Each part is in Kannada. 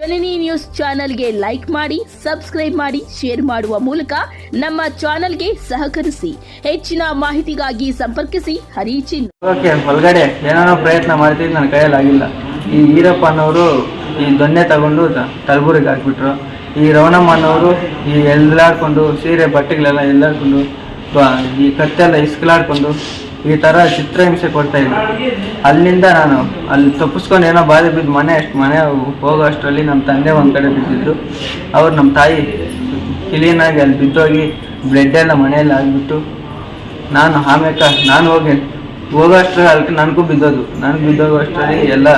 ಜನನಿ ನ್ಯೂಸ್ ಚಾನೆಲ್ಗೆ ಲೈಕ್ ಮಾಡಿ, ಸಬ್ಸ್ಕ್ರೈಬ್ ಮಾಡಿ, ಶೇರ್ ಮಾಡುವ ಮೂಲಕ ನಮ್ಮ ಚಾನೆಲ್ಗೆ ಸಹಕರಿಸಿ. ಹೆಚ್ಚಿನ ಮಾಹಿತಿಗಾಗಿ ಸಂಪರ್ಕಿಸಿ. ಹರಿಚಿನ್. ಓಕೆ, ಒಳಗಡೆ ಏನೋ ಪ್ರಯತ್ನ ಮಾಡ್ತಿದ್ದು ನನ್ನ ಕೈಯಲ್ಲಿ ಆಗಿಲ್ಲ. ಈ ಈರಪ್ಪ ಅನ್ನೋರು ಈ ದೊನ್ನೆ ತಗೊಂಡು ತಲಬುರಿಗೆ ಹಾಕ್ಬಿಟ್ರು. ಈ ರವಣಮ್ಮ ಅನ್ನೋರು ಈ ಎಲ್ಲಾಡ್ಕೊಂಡು, ಸೀರೆ ಬಟ್ಟೆಗಳೆಲ್ಲ ಎಲ್ಲಾಡ್ಕೊಂಡು ಈ ಕತ್ತೆಲ್ಲ ಇಸ್ಕಲಾಡ್ಕೊಂಡು ಈ ಥರ ಚಿತ್ರಹಿಂಸೆ ಕೊಡ್ತಾ ಇದ್ರು ಅಲ್ಲಿಂದ ನಾನು ಅಲ್ಲಿ ತಪ್ಪಿಸ್ಕೊಂಡು ಏನೋ ಬಾಧೆ ಬಿದ್ದು ಮನೆ ಅಷ್ಟು ಮನೆ ಹೋಗೋ ಅಷ್ಟರಲ್ಲಿ ನಮ್ಮ ತಂದೆ ಒಂದು ಕಡೆ ಬಿದ್ದಿದ್ರು. ಅವ್ರು ನಮ್ಮ ತಾಯಿ ಕ್ಲೀನಾಗಿ ಅಲ್ಲಿ ಬಿದ್ದೋಗಿ ಬ್ಲೆಡ್ ಎಲ್ಲ ಮನೆಯಲ್ಲಿ ಆಗಿಬಿಟ್ಟು ನಾನು ಆಮೇಲೆ ನಾನು ಹೋಗಿ ಹೋಗೋ ಅಷ್ಟರಲ್ಲಿ ಅದಕ್ಕೆ ನನಗೂ ಬಿದ್ದೋದು. ನನಗೆ ಬಿದ್ದೋಗೋ ಅಷ್ಟರಲ್ಲಿ ಎಲ್ಲ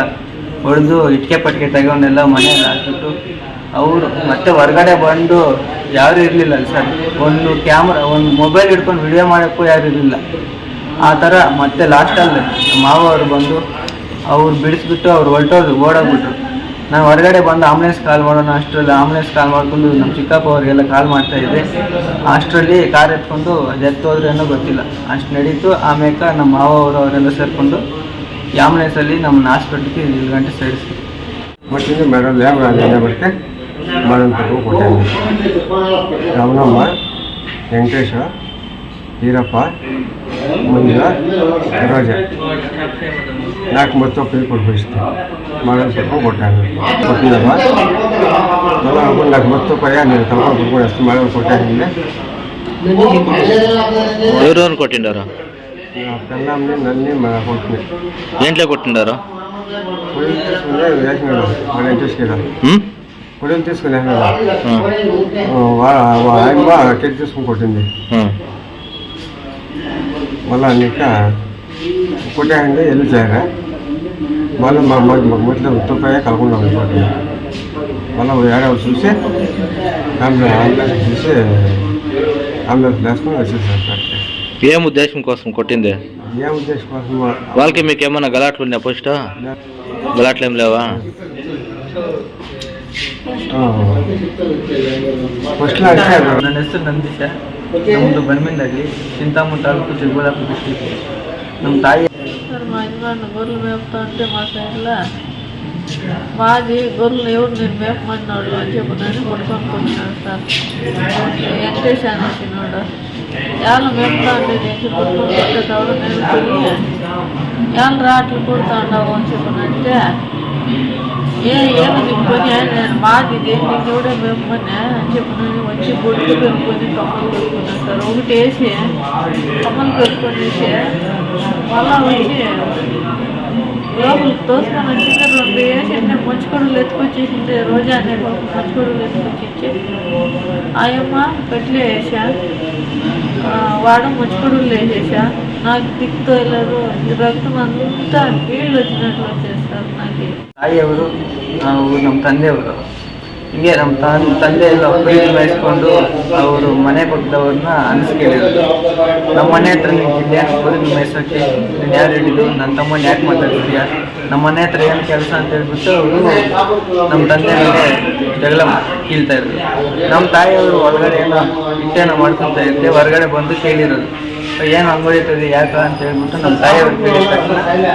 ಹೊಡೆದು ಇಟ್ಕೆ ಪಟ್ಕೆ ತಗೊಂಡೆಲ್ಲ ಮನೆಯಲ್ಲಿ ಹಾಕ್ಬಿಟ್ಟು ಅವರು ಮತ್ತೆ ಹೊರಗಡೆ ಬಂದು ಯಾರು ಇರಲಿಲ್ಲ ಸರ್. ಒಂದು ಕ್ಯಾಮ್ರಾ ಒಂದು ಮೊಬೈಲ್ ಹಿಡ್ಕೊಂಡು ವಿಡಿಯೋ ಮಾಡೋಕ್ಕೂ ಯಾರು ಇರಲಿಲ್ಲ. ಆ ಥರ ಮತ್ತೆ ಲಾಸ್ಟಲ್ಲಿ ಮಾವ ಅವರು ಬಂದು ಅವ್ರು ಬಿಡಿಸ್ಬಿಟ್ಟು ಅವ್ರು ಹೊರಟೋದ್ರು ಓಡೋಗ್ಬಿಟ್ರು. ನಾನು ಹೊರಗಡೆ ಬಂದು ಆಂಬುಲೆನ್ಸ್ ಕಾಲ್ ಮಾಡೋಣ ಅಷ್ಟರಲ್ಲಿ ಆಂಬುಲೆನ್ಸ್ ಕಾಲ್ ಮಾಡಿಕೊಂಡು ನಮ್ಮ ಚಿಕ್ಕಪ್ಪ ಅವರಿಗೆಲ್ಲ ಕಾಲ್ ಮಾಡ್ತಾ ಇದ್ದೆ. ಅಷ್ಟರಲ್ಲಿ ಕಾರ್ ಎತ್ಕೊಂಡು ಎತ್ತೋದ್ರೆ ಏನೋ ಗೊತ್ತಿಲ್ಲ. ಅಷ್ಟು ನಡೀತು ಆಮೇಲೆ ನಮ್ಮ ಮಾವ ಅವರು ಅವರೆಲ್ಲ ಸೇರಿಕೊಂಡು ಈ ಆಂಬುಲೆನ್ಸಲ್ಲಿ ನಮ್ಮನ್ನ ಹಾಸ್ಪಿಟ್ಲಿಗೆ ಏಳು ಗಂಟೆ ಸೇರಿಸಿ ಮೇಡಮ್ ಮೇಡಲ್ ಯಾವ ಬಟ್ಟೆ ಮಾಡೋಂಥದ್ದು ಕೊಟ್ಟಿದ್ದೀನಿ ರಮಣಮ್ಮ హీరప్ప ముందుగా రోజా. నాకు మొత్తం పిల్లి కొడుకు ఇస్తాను మనం చెప్పు కొట్టాను. కొట్టిందమ్మా. నాకు మొత్తం పోయా నేను తప్పకుండా కూడా వస్తాను మనం కొట్టాను ఎవరు కొట్టిండారా? పెళ్ళాంని నన్ను మా కొట్టి దేంట్లో కొట్టిండారా? మనం కొడుకు తీసుకుని ఆయన కిట్ తీసుకుని కొట్టింది. మళ్ళీ అన్నిక ఒకటే ఎల్లు వెళ్ళి చేరా మళ్ళీ మా అమ్మాయి మాకు మొత్తం ఉత్తరపాయ కలకుండా మళ్ళీ ఏడవ చూసి అంబులెన్స్ చూసి అంబులెన్స్ వేసుకొని వచ్చేసారు ఏం ఉద్దేశం కోసం కొట్టింది? ఏం ఉద్దేశం కోసం వాళ్ళకి మీకు ఏమైనా గలాట్లు ఉన్నాయి పోస్ట్? గలాట్లు ఏం లేవా? ఫస్ట్ ಅಷ್ಟೇ ಅದು. ನನ್ನ ಹೆಸರು ನಂದೀಶ ನಮ್ಮದು ಬನ್ಮಿಂದಾಗಲಿ ಚಿಂತಾಮಣಿ ತಾಲೂಕು ಚಿಕ್ಕಬಳ್ಳಾಪುರ ಡಿಸ್ಟಿಕ್ ನಮ್ಮ ತಾಯಿ సార్ మా యజమాని గొర్రెలు మేపుతా ఉంటే మా సైడ్లో మాది గొర్రెలు ఎవరు నేను మేపమన్నాడు అని చెప్పినని పట్టుకొని కొట్టినాడు సార్ వెంకటేష్ అనేసినాడు ఎవరు మేపుతా ఉంటే నేను పట్టుకొని కొట్టేటప్పుడు నేను పోయి ఎవరు రాట్లు కొడుతా ఉండవు అని చెప్పినంటే మాది నేను కూడా పెంపుకున్నా చెప్పిన వచ్చి బొడ్డు పెంపుకొని కమ్మలు పెట్టుకున్నారు ఒకటి వేసి కమ్మలు పెట్టుకొని వేసి మళ్ళా వచ్చి లోపల తోసుకొని వచ్చింటే వేసి నేను మంచుకొడులు ఎత్తుకొచ్చేసింది రోజా అనే పాపం మంచుకొడులు ఎత్తుకొచ్చి ఆయమ్మ పెట్లు వేసా వాడు వేసేసా నాకు దిక్కుతో వెళ్ళారు రక్తం అంతా నీళ్ళు వచ్చినట్లు వచ్చేది ತಾಯಿಯವರು ನಾವು ನಮ್ಮ ತಂದೆಯವರು. ಹಿಂಗೆ ನಮ್ಮ ತನ್, ತಂದೆ ಎಲ್ಲ ಒಬ್ಬರಿಗೆ ಬಯಸ್ಕೊಂಡು ಅವರು ಮನೆ ಪಕ್ಕದವ್ರನ್ನ ಅನಿಸ್ಕೇಳಿದ್ರು ನಮ್ಮ ಮನೆ ಹತ್ರ ನಿಂತಿದ್ದೆ ನಿಮ್ಮ ಮೇಯ್ಸೋಕ್ಕೆ ನೀನು ಯಾರು ಹೇಳಿದ್ದು? ನನ್ನ ತಮ್ಮನ ಯಾಕೆ ಮಾತಾಡ್ತಿದ್ಯಾ? ನಮ್ಮ ಮನೆ ಹತ್ರ ಏನು ಕೆಲಸ ಅಂತ ಹೇಳ್ಬಿಟ್ಟು ಅವರು ನಮ್ಮ ತಂದೆ ಮೇಲೆ ಜಗಳ ಕೀಳ್ತಾ ಇದ್ರು. ನಮ್ಮ ತಾಯಿಯವರು ಹೊರಗಡೆ ಎಲ್ಲ ವಿಚಾರ ಮಾಡ್ಕೊತಾ ಇದ್ದೆ. ಹೊರಗಡೆ ಬಂದು ಕೇಳಿರೋದು. ಏನು ಅಂಗೋಳಿತದೆ ಯಾಕ ಅಂತ ಹೇಳ್ಬಿಟ್ಟು ನಮ್ಮ ತಾಯಿಯವ್ರು ಕೇಳಿದ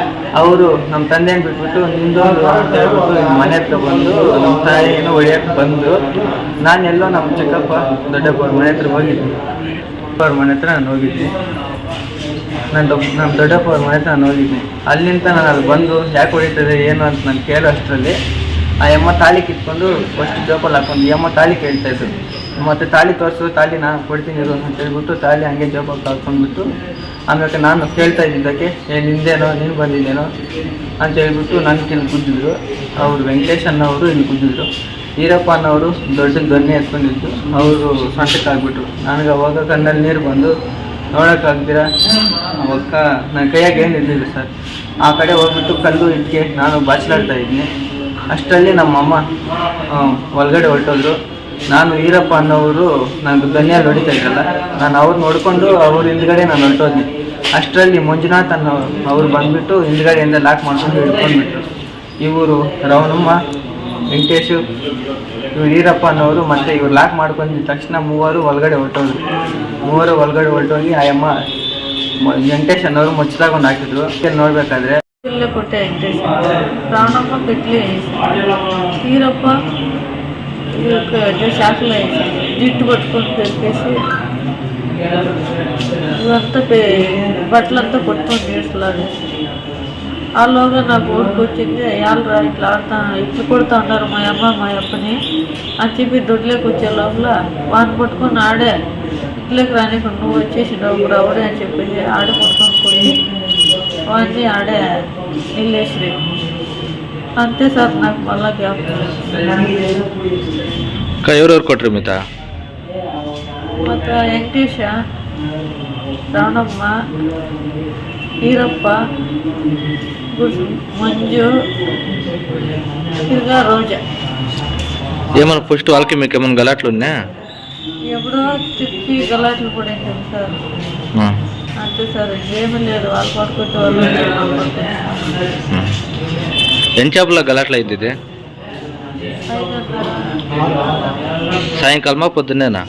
ಅವರು ನಮ್ಮ ತಂದೆನ ಬಿಟ್ಬಿಟ್ಟು, ನಿಂದೊಂದು ಅಂತ ಹೇಳ್ಬಿಟ್ಟು ಮನೆ ಹತ್ರ ಬಂದು ನಮ್ಮ ತಾಯಿಯನ್ನು ಒಳ್ಳೆಯಕ್ಕೆ ಬಂದು ನಾನೆಲ್ಲೋ ನಮ್ಮ ಚಿಕ್ಕಪ್ಪ ದೊಡ್ಡಪ್ಪ ಅವ್ರ ಮನೆ ಹತ್ರ ಹೋಗಿದ್ದೆ. ಅವ್ರ ಮನೆ ಹತ್ರ ನಾನು ಹೋಗಿದ್ದೆ. ನನ್ನ ದೊಡ್ಡ ನಮ್ಮ ದೊಡ್ಡಪ್ಪ ಅವ್ರ ಮನೆ ಹತ್ರ ನಾನು ಹೋಗಿದ್ದೆ. ಅಲ್ಲಿಂದ ನಾನು ಅಲ್ಲಿ ಬಂದು, ಯಾಕೆ ಹೊಡಿತದೆ, ಏನು ಅಂತ ನಾನು ಕೇಳೋ ಅಷ್ಟರಲ್ಲಿ ಆ ಯಮ್ಮ ತಾಳಿ ಕಿತ್ಕೊಂಡು ಫಸ್ಟ್ ಜೋಕಲ್ಲಿ ಹಾಕೊಂಡು ಯಮ್ಮ ತಾಳಿ ಕೇಳ್ತಾ ಇದ್ರು ಮತ್ತೆ ತಾಳಿ ತೋರಿಸು ತಾಳಿ ನಾನು ಕೊಡ್ತೀನಿ ಇರು ಅಂತ ಹೇಳ್ಬಿಟ್ಟು ತಾಳಿ ಹಂಗೆ ಜೋಪಕ್ಕೆ ಹಾಕೊಂಡ್ಬಿಟ್ಟು ಆಮೇಲೆ ನಾನು ಕೇಳ್ತಾ ಇದ್ದಿದ್ದಕ್ಕೆ ಏ, ನಿಂದೇನೋ, ನೀನು ಬಂದಿದ್ದೇನೋ? ಅಂತ ಹೇಳ್ಬಿಟ್ಟು ನನ್ನ ಇಲ್ಲಿ ಕುದ್ದಿದ್ರು ಅವರು ವೆಂಕಟೇಶ್ ಅನ್ನೋರು ಇಲ್ಲಿ ಕುದ್ದಿದ್ರು ಈರಪ್ಪ ಅನ್ನೋರು ದೊಡ್ಡ ದೊನ್ನೆ ಎತ್ಕೊಂಡಿದ್ದು. ಅವರು ಸೊಂಟಕ್ಕಾಗ್ಬಿಟ್ರು. ನನಗೆ ಅವಾಗ ಕಣ್ಣಲ್ಲಿ ನೀರು ಬಂದು ನೋಡೋಕ್ಕಾಗ್ದಿರ ಅವಕ್ಕ ನನ್ನ ಕೈಯಾಗ ಏನು ಸರ್. ಆ ಕಡೆ ಹೋಗ್ಬಿಟ್ಟು ಕಲ್ಲು ಇಟ್ಟಿಗೆ ನಾನು ಬಾಚ್ಲಾಡ್ತಾ ಇದ್ದೀನಿ. ಅಷ್ಟರಲ್ಲಿ ನಮ್ಮಮ್ಮ ಒಳಗಡೆ ಹೊರಟೋದ್ರು. ನಾನು ವೀರಪ್ಪ ಅನ್ನೋರು ನಾನು ಗನ್ಯಲ್ಲಿ ಹೊಡಿತಾ ಇದ್ದಲ್ಲ ನಾನು ಅವ್ರು ನೋಡಿಕೊಂಡು ಅವ್ರ ಹಿಂದ್ಗಡೆ ನಾನು ಹೊರಟೋದ್ನಿ. ಅಷ್ಟರಲ್ಲಿ ಮಂಜುನಾಥ್ ಅನ್ನೋ ಅವ್ರು ಬಂದುಬಿಟ್ಟು ಹಿಂದ್ಗಡೆಯಿಂದ ಲಾಕ್ ಮಾಡ್ಕೊಂಡು ಹಿಡ್ಕೊಂಡ್ಬಿಟ್ರು. ಇವರು ರವನಮ್ಮ ವೆಂಕಟೇಶು, ಇವ್ರು ಈರಪ್ಪ ಅನ್ನೋರು ಮತ್ತು ಇವ್ರು ಲಾಕ್ ಮಾಡ್ಕೊಂಡಿದ್ದ ತಕ್ಷಣ ಮೂವರು ಒಳಗಡೆ ಹೊರಟೋದ್ರು. ಮೂವರು ಒಳಗಡೆ ಹೊರಟೋಗಿ ಆಯಮ್ಮ ವೆಂಕಟೇಶ್ ಅನ್ನೋರು ಮುಚ್ಚಲಾಗೊಂಡು ಹಾಕಿದ್ರು. ನೋಡಬೇಕಾದ್ರೆ ನೋಡ್ಬೇಕಾದ್ರೆ దొడ్లే కొట్టే వెంకటేష్ రావణమ్మ పెట్లే వేసి తీరప్ప ఈ యొక్క వేసి జిట్టు పట్టుకొని పెరికేసి ఇవంతా బట్టలంతా కొట్టుకొని నీడ్స్లాగా ఆలోగా నాకు ఊరికి వచ్చింది వాళ్ళరా ఇట్లా ఆడుతా ఇట్లు కొడుతా ఉన్నారు మా అమ్మ మా అప్పని. అని చెప్పి దొడ్లోకి వచ్చే లోపల వాడిని పట్టుకొని ఆడే. ఇంట్లోకి రానికుండా నువ్వు వచ్చేసి నువ్వు రావడే అని చెప్పేసి ఆడ పట్టుకొని పోయి వాడిని ఆడే నిల్లేసి అంతే సార్ నాకు మళ్ళా జ్ఞాపకం ಅಕ್ಕ ఎవరెవరు ಕೊಟ್ರಿ ಮಿತ ಮತ್ತು ವೆಂಕಟೇಶ ರಾವಣಮ್ಮ ಈರಪ್ಪ ಗುಡ್ ಮಂಜು తిరిగా రోజా ఏమన్నా ఫస్ట్ వాళ్ళకి మీకు ఏమైనా గలాట్లు ఉన్నా ఎప్పుడో తిప్పి గలాట్లు పడింది సార్ అంతే సార్ ఏమీ లేదు. వాళ్ళు పడుకుంటే వాళ్ళు నేను పడుకుంటే. ఎన్ని చేపల గలాట్లు అయింది ఇది? సాయంకాలమా పొద్దున్నేనా?